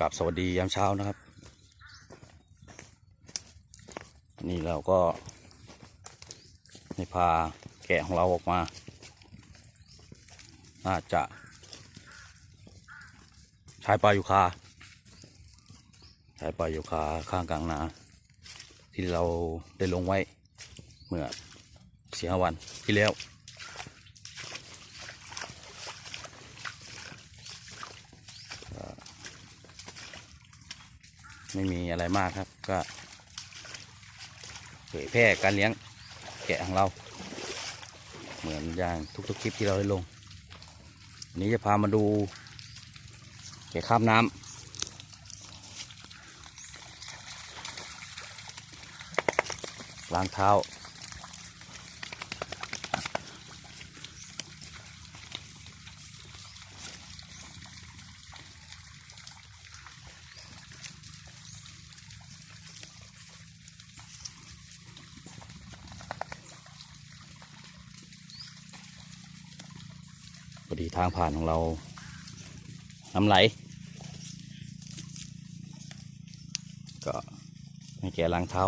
กับสวัสดียามเช้านะครับ นี่เราก็ให้พาแกะของเราออกมา น่าจะ ใช้ปลาอยู่คาใช้ปลาอยู่คาข้างกลางนา ที่เราได้ลงไว้ เมื่อสี่ห้าวันที่แล้ว ไม่มีอะไรมากครับ ก็เผยแพร่การเลี้ยงแกะของเรา เหมือนอย่างทุกๆคลิปที่เราได้ลงวันนี้จะพามาดูแกะข้ามน้ำล้างเท้า อดีทางผ่านของเราน้ำไหล ก็ให้แกล้างเท้า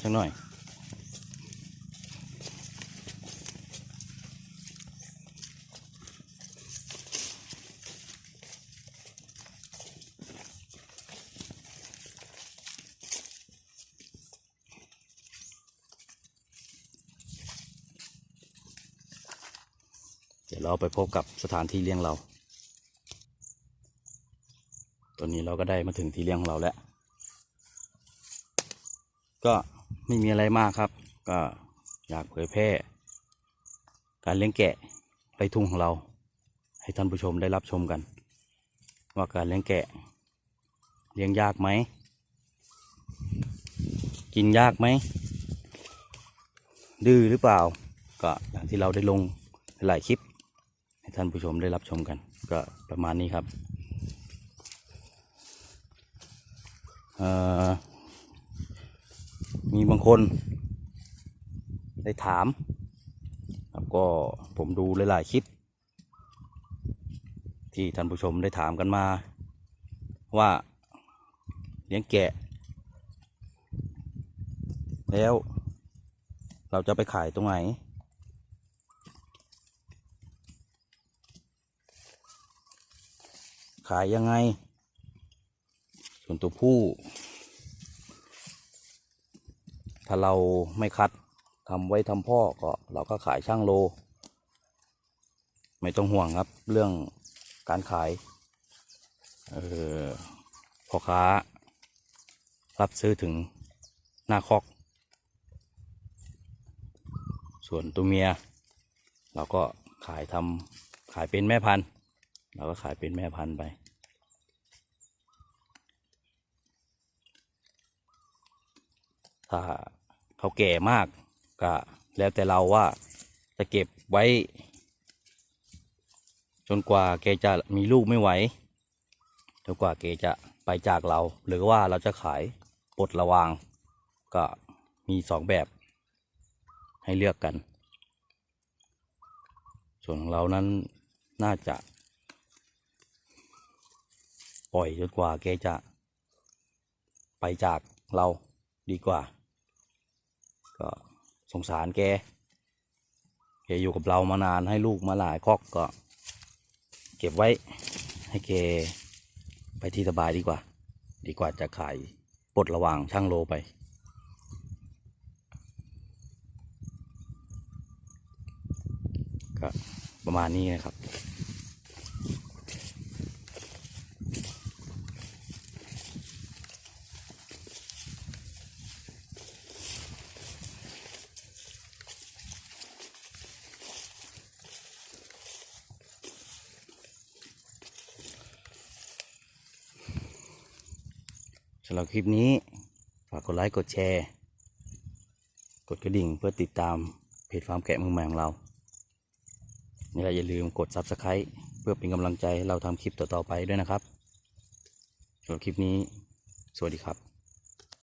สักหน่อย เดี๋ยวเราไปพบกับสถานที่เลี้ยงเรา ตอนนี้เราก็ได้มาถึงที่เลี้ยงของเราแล้ว ก็ไม่มีอะไรมากครับ ก็อยากเผยแพร่ การเลี้ยงแกะไรทุ่งของเรา ให้ท่านผู้ชมได้รับชมกัน ว่าการเลี้ยงแกะ เลี้ยงยากไหม กินยากไหม ดื้อหรือเปล่า ก็อย่างที่เราได้ลงหลายคลิป ให้ท่านผู้ชมได้รับชมกัน ก็ประมาณนี้ครับมีบางคนได้ถามแล้วก็ผมดูหลาย ๆ คลิป ที่ท่านผู้ชมได้ถามกันมา ว่าเลี้ยงแกะ แล้วเราจะไปขายตรงไหน ขายยังไง ส่วนตัวผู้ ถ้าเราไม่คัดทำไว้ทำพ่อก็เราก็ขายช่างโล ไม่ต้องห่วงครับเรื่องการขายเออพ่อค้า รับซื้อถึงหน้าคอก ส่วนตัวเมีย เราก็ขายทำขายเป็นแม่พันธุ์ เราก็ขายเป็นแม่พันธุ์ไป ถ้าเขาแก่มากก็แล้วแต่เราว่าจะเก็บไว้ จนกว่าแกจะมีลูกไม่ไหวจนกว่าแกจะไปจากเรา หรือว่าเราจะขายปลดระวาง ก็มีสองแบบให้เลือกกัน ส่วนของเรานั้นน่าจะ ปล่อยจนกว่าแกจะ ไปจากเราดีกว่า ก็สงสารแกแกอยู่กับเรามานานให้ลูกมาหลายคอกก็ เก็บไว้ให้แกไปที่สบายดีกว่า ดีกว่าจะขายปลดระวางช่างโลไป ก็ประมาณนี้นะครับ สำหรับคลิปนี้ ฝากกดไลค์กดแชร์ กดกระดิ่งเพื่อติดตามเพจฟาร์มแกะมืองใหม่ของเรานี่แหละอย่าลืมกด Subscribe เพื่อเป็นกำลังใจให้เราทำคลิปต่อๆไปด้วยนะครับสำหรับคลิปนี้ สวัสดีครับ